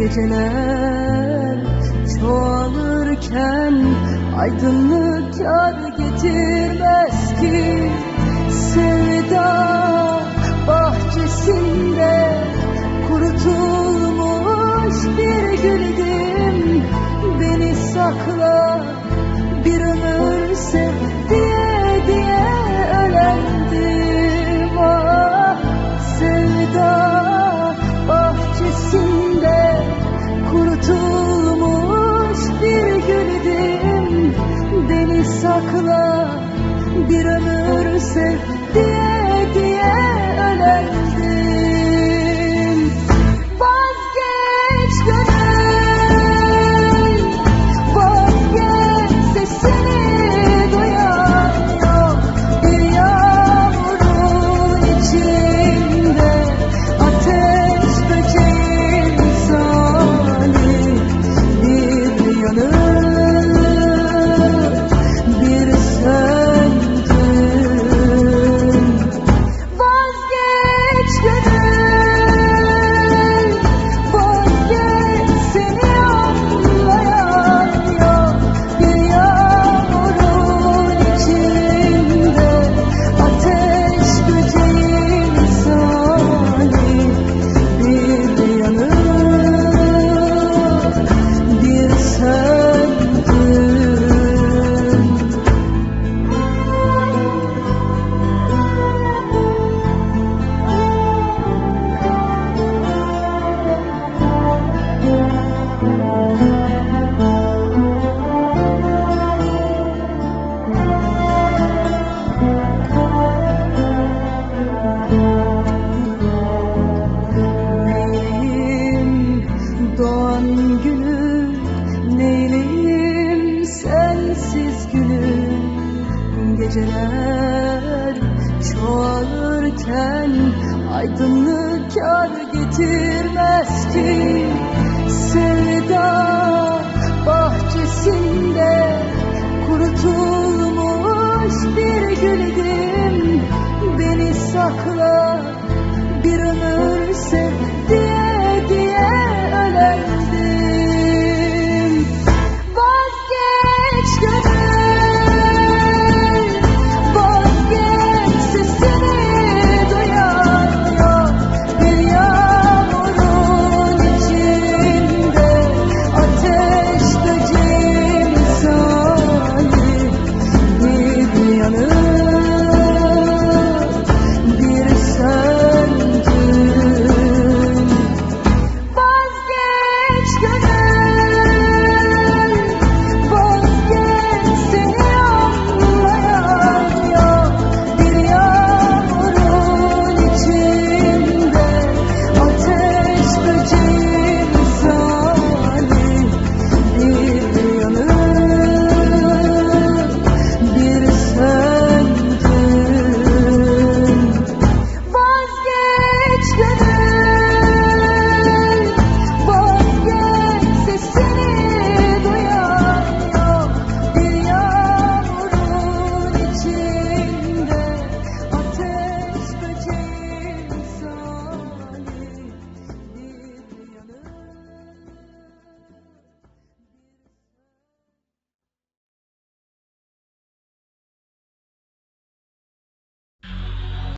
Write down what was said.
Geceler çoğalırken aydınlık kar getirmez ki. Sevda bahçesinde kurutulmuş bir gülüm Beni sakla bir ömür sev bir ömür sev geceler çoğalırken aydınlık kar getirmez ki sevda bahçesinde kurutulmuş bir güledim beni sakla bir ömür sevdim